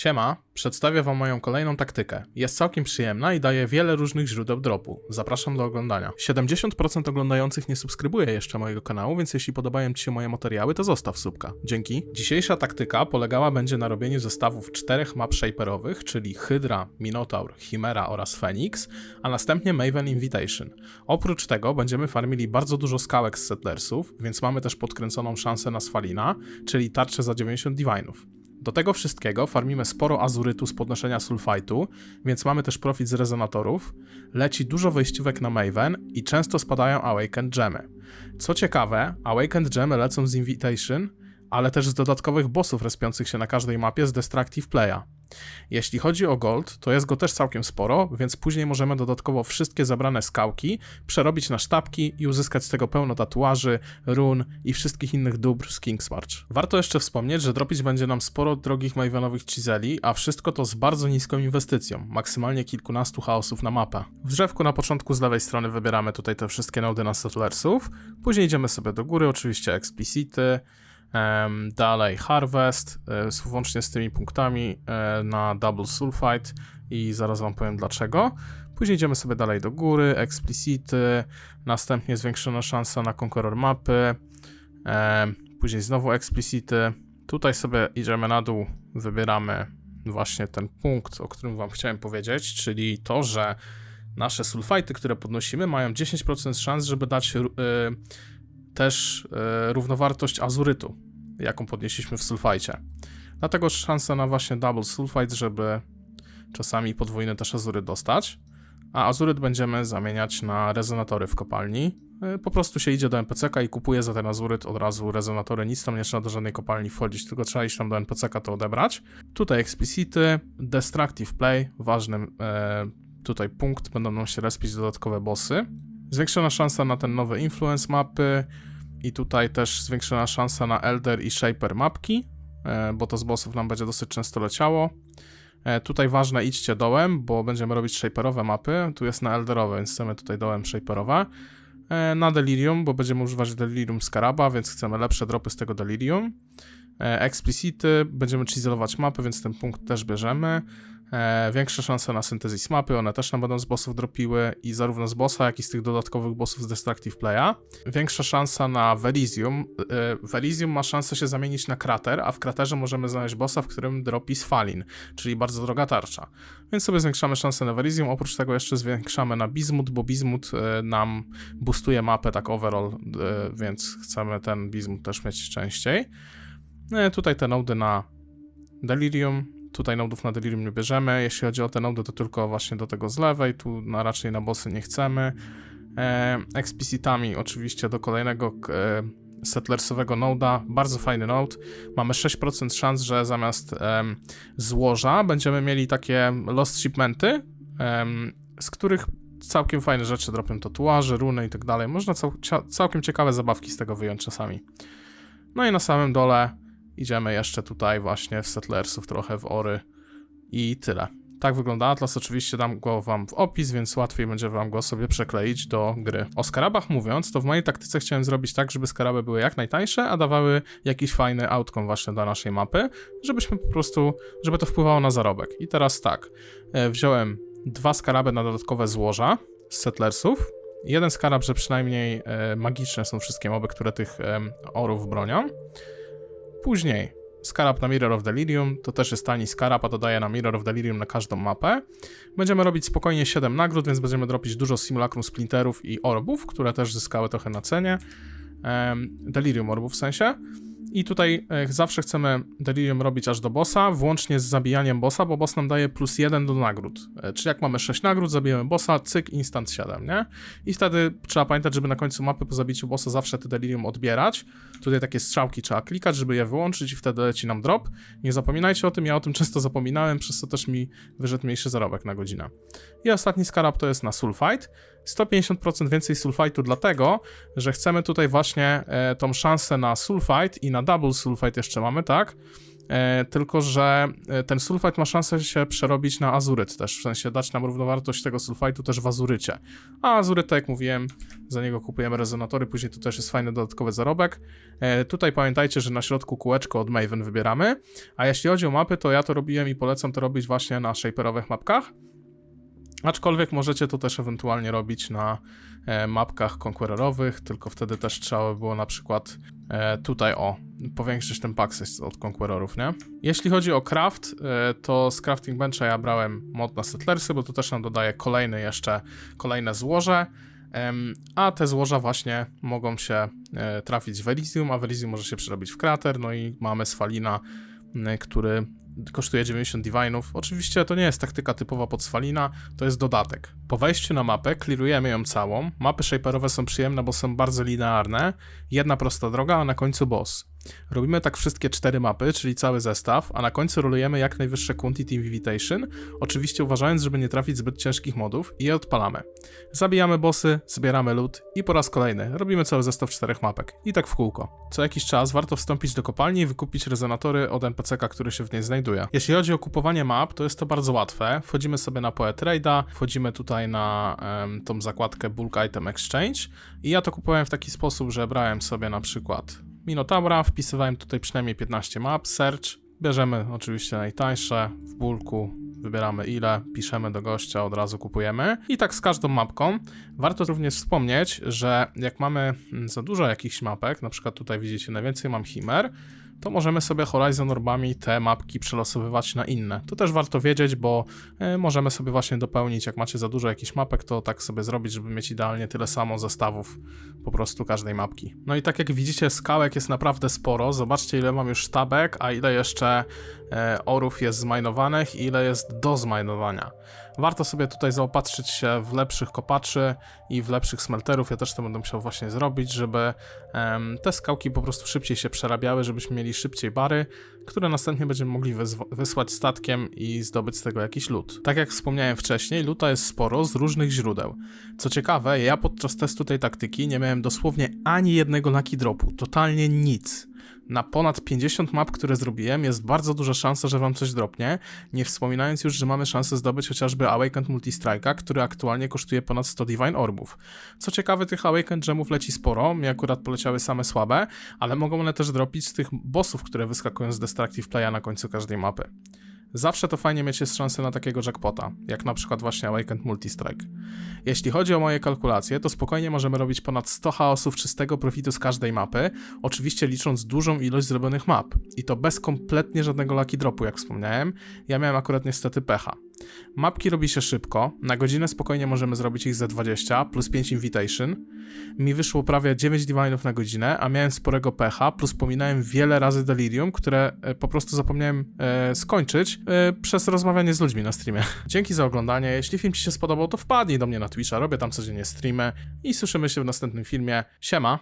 Siema, przedstawię wam moją kolejną taktykę. Jest całkiem przyjemna i daje wiele różnych źródeł dropu. Zapraszam do oglądania. 70% oglądających nie subskrybuje jeszcze mojego kanału, więc jeśli podobają ci się moje materiały, to zostaw subka. Dzięki. Dzisiejsza taktyka polegała będzie na robieniu zestawów czterech map shaperowych, czyli Hydra, Minotaur, Chimera oraz Phoenix, a następnie Maven Invitation. Oprócz tego będziemy farmili bardzo dużo skałek z settlersów, więc mamy też podkręconą szansę na Sfalina, czyli tarczę za 90 divine'ów. Do tego wszystkiego farmimy sporo azurytu z podnoszenia sulfitu, więc mamy też profit z rezonatorów, leci dużo wejściówek na Maven i często spadają Awakened Gemy. Co ciekawe, Awakened Gemy lecą z Invitation, ale też z dodatkowych bossów respiących się na każdej mapie z Destructive Playa. Jeśli chodzi o gold, to jest go też całkiem sporo, więc później możemy dodatkowo wszystkie zabrane skałki przerobić na sztabki i uzyskać z tego pełno tatuaży, run i wszystkich innych dóbr z Kingsmarch. Warto jeszcze wspomnieć, że dropić będzie nam sporo drogich Mavenowych chiseli, a wszystko to z bardzo niską inwestycją, maksymalnie kilkunastu chaosów na mapę. W drzewku na początku z lewej strony wybieramy tutaj te wszystkie nody na settlersów, później idziemy sobie do góry, oczywiście explicity, dalej Harvest, e, włącznie z tymi punktami e, na Double Sulfite i zaraz wam powiem dlaczego. Później idziemy sobie dalej do góry, Explicity, następnie zwiększona szansa na Conqueror mapy, później znowu Explicity. Tutaj sobie idziemy na dół, wybieramy właśnie ten punkt, o którym wam chciałem powiedzieć, czyli to, że nasze sulfajty, które podnosimy, mają 10% szans, żeby dać y, też e, równowartość azurytu, jaką podnieśliśmy w sulfajcie. Dlatego szansa na właśnie double sulfite, żeby czasami podwójny też azuryt dostać. A azuryt będziemy zamieniać na rezonatory w kopalni. E, Po prostu się idzie do NPC-ka i kupuje za ten azuryt od razu rezonatory. Nic tam nie trzeba do żadnej kopalni wchodzić, tylko trzeba iść tam do NPC-ka to odebrać. Tutaj explicity, destructive play, ważny e, tutaj punkt, będą nam się respić dodatkowe bossy. Zwiększona szansa na ten nowy influence mapy i tutaj też zwiększona szansa na Elder i Shaper mapki, e, bo to z bossów nam będzie dosyć często leciało. E, Tutaj ważne idźcie dołem, bo będziemy robić shaperowe mapy. Tu jest na Elderowe, więc chcemy tutaj dołem shaperowe. Na Delirium, bo będziemy używać Delirium Scaraba, więc chcemy lepsze dropy z tego Delirium. E, Explicity, będziemy chiselować mapy, więc ten punkt też bierzemy. E, większe szanse na syntezis mapy, one też nam będą z bossów dropiły i zarówno z bossa, jak i z tych dodatkowych bossów z Destructive Playa. Większa szansa na Velizium. E, Velizium ma szansę się zamienić na krater, a w kraterze możemy znaleźć bossa, w którym dropi Sfalin, czyli bardzo droga tarcza. Więc sobie zwiększamy szansę na Velizium, oprócz tego jeszcze zwiększamy na Bismut, bo Bismut e, nam boostuje mapę tak overall, e, więc chcemy ten Bismut też mieć częściej. E, Tutaj te nody na Delirium, Tutaj nodów na Delirium nie bierzemy. Jeśli chodzi o te nody, to tylko właśnie do tego z lewej. Tu na, raczej na bossy nie chcemy. E, explicitami oczywiście do kolejnego e, settlersowego noda. Bardzo fajny node. Mamy 6% szans, że zamiast em, złoża będziemy mieli takie lost shipmenty, em, z których całkiem fajne rzeczy dropią tatuaże, runy i tak dalej. Można cał, całkiem ciekawe zabawki z tego wyjąć czasami. No i na samym dole idziemy jeszcze tutaj właśnie w Settlersów, trochę w Ory i tyle. Tak wygląda Atlas, oczywiście dam go wam w opis, więc łatwiej będzie wam go sobie przekleić do gry. O skarabach mówiąc, to w mojej taktyce chciałem zrobić tak, żeby skaraby były jak najtańsze, a dawały jakiś fajny outcome właśnie dla naszej mapy, żebyśmy po prostu, żeby to wpływało na zarobek. I teraz tak, e, wziąłem dwa skaraby na dodatkowe złoża z Settlersów, jeden skarab, że przynajmniej e, magiczne są wszystkie moby, które tych orów bronią. Później skarab na Mirror of Delirium, to też jest tani skarab, a na Mirror of Delirium na każdą mapę. Będziemy robić spokojnie 7 nagród, więc będziemy dropić dużo simulacrum splinterów i orbów, które też zyskały trochę na cenie. Delirium orbów w sensie. I tutaj e, zawsze chcemy Delirium robić aż do bossa, włącznie z zabijaniem bossa, bo boss nam daje plus 1 do nagród. E, Czyli jak mamy 6 nagród, zabijemy bossa, cyk, instant 7, nie? I wtedy trzeba pamiętać, żeby na końcu mapy po zabiciu bossa zawsze te Delirium odbierać. Tutaj takie strzałki trzeba klikać, żeby je wyłączyć i wtedy leci nam drop. Nie zapominajcie o tym, ja o tym często zapominałem, przez co też mi wyszedł mniejszy zarobek na godzinę. I ostatni skarab to jest na Sulfite. 150% więcej Sulfite'u dlatego, że chcemy tutaj właśnie e, tą szansę na Sulfite i na Double Sulfite jeszcze mamy, tak? e, tylko że e, ten sulfite ma szansę się przerobić na azuryt też, w sensie dać nam równowartość tego sulfitu też w azurycie. A azuryt, tak jak mówiłem, za niego kupujemy rezonatory, później to też jest fajny dodatkowy zarobek. Tutaj pamiętajcie, że na środku kółeczko od Maven wybieramy, a jeśli chodzi o mapy, to ja to robiłem i polecam to robić właśnie na shaperowych mapkach. Aczkolwiek możecie to też ewentualnie robić na e, mapkach conquerorowych, tylko wtedy też trzeba by było na przykład e, tutaj o, powiększyć ten paksys od conquerorów, nie? Jeśli chodzi o craft, e, to z crafting bencha ja brałem mod na settlersy, bo to też nam dodaje kolejne jeszcze, kolejne złoże. A te złoża właśnie mogą się trafić w Elysium, a w Elysium może się przerobić w krater, no i mamy Sfalina, m, który kosztuje 90 divine'ów. Oczywiście to nie jest taktyka typowa pod Sfalina, to jest dodatek. Po wejściu na mapę clearujemy ją całą. Mapy shaperowe są przyjemne, bo są bardzo linearne. Jedna prosta droga, a na końcu boss. Robimy tak wszystkie cztery mapy, czyli cały zestaw, a na końcu rolujemy jak najwyższe Quantity Invitation, oczywiście uważając, żeby nie trafić zbyt ciężkich modów i je odpalamy. Zabijamy bossy, zbieramy loot i po raz kolejny robimy cały zestaw czterech mapek. I tak w kółko. Co jakiś czas warto wstąpić do kopalni i wykupić rezonatory od NPC-ka, który się w niej znajduje. Jeśli chodzi o kupowanie map, to jest to bardzo łatwe. Wchodzimy sobie na Poe Trade'a, wchodzimy tutaj na em, tą zakładkę Bulk Item Exchange i ja to kupowałem w taki sposób, że brałem sobie na przykład Minotaura, wpisywałem tutaj przynajmniej 15 map, search, bierzemy oczywiście najtańsze w bulku, wybieramy ile, piszemy do gościa, od razu kupujemy. I tak z każdą mapką. Warto również wspomnieć, że jak mamy mm, za dużo jakichś mapek, na przykład tutaj widzicie najwięcej mam Chimer, to możemy sobie Horizon Orbami te mapki przelosowywać na inne. To też warto wiedzieć, bo e, możemy sobie właśnie dopełnić, jak macie za dużo jakichś mapek, to tak sobie zrobić, żeby mieć idealnie tyle samo zestawów po prostu każdej mapki. No i tak jak widzicie, skałek jest naprawdę sporo. Zobaczcie, ile mam już sztabek, a ile jeszcze e, orów jest zmajnowanych i ile jest do zmajnowania. Warto sobie tutaj zaopatrzyć się w lepszych kopaczy i w lepszych smelterów. Ja też to będę musiał właśnie zrobić, żeby te skałki po prostu szybciej się przerabiały, żebyśmy mieli szybciej bary, które następnie będziemy mogli wysłać statkiem i zdobyć z tego jakiś lód. Tak jak wspomniałem wcześniej, luta jest sporo z różnych źródeł. Co ciekawe, ja podczas testu tej taktyki nie miałem dosłownie ani jednego lucky dropu, totalnie nic. Na ponad 50 map, które zrobiłem, jest bardzo duża szansa, że wam coś dropnie. Nie wspominając już, że mamy szansę zdobyć chociażby Awakened Multistrike'a, który aktualnie kosztuje ponad 100 Divine Orbów. Co ciekawe, tych Awakened Gemów leci sporo, mi akurat poleciały same słabe, ale mogą one też dropić z tych bossów, które wyskakują z Destructive Playa na końcu każdej mapy. Zawsze to fajnie mieć jest szansę na takiego jackpota, jak na przykład właśnie Awakened Multistrike. Jeśli chodzi o moje kalkulacje, to spokojnie możemy robić ponad 100 chaosów czystego profitu z każdej mapy, oczywiście licząc dużą ilość zrobionych map. I to bez kompletnie żadnego lucky dropu, jak wspomniałem. Ja miałem akurat niestety pecha. Mapki robi się szybko, na godzinę spokojnie możemy zrobić ich za 20, plus 5 invitation. Mi wyszło prawie 9 divine'ów na godzinę, a miałem sporego pecha, plus pominąłem wiele razy delirium, które e, po prostu zapomniałem e, skończyć e, przez rozmawianie z ludźmi na streamie. Dzięki za oglądanie, jeśli film Ci się spodobał, to wpadnij do mnie na Twitcha, robię tam codziennie streamy i słyszymy się w następnym filmie. Siema!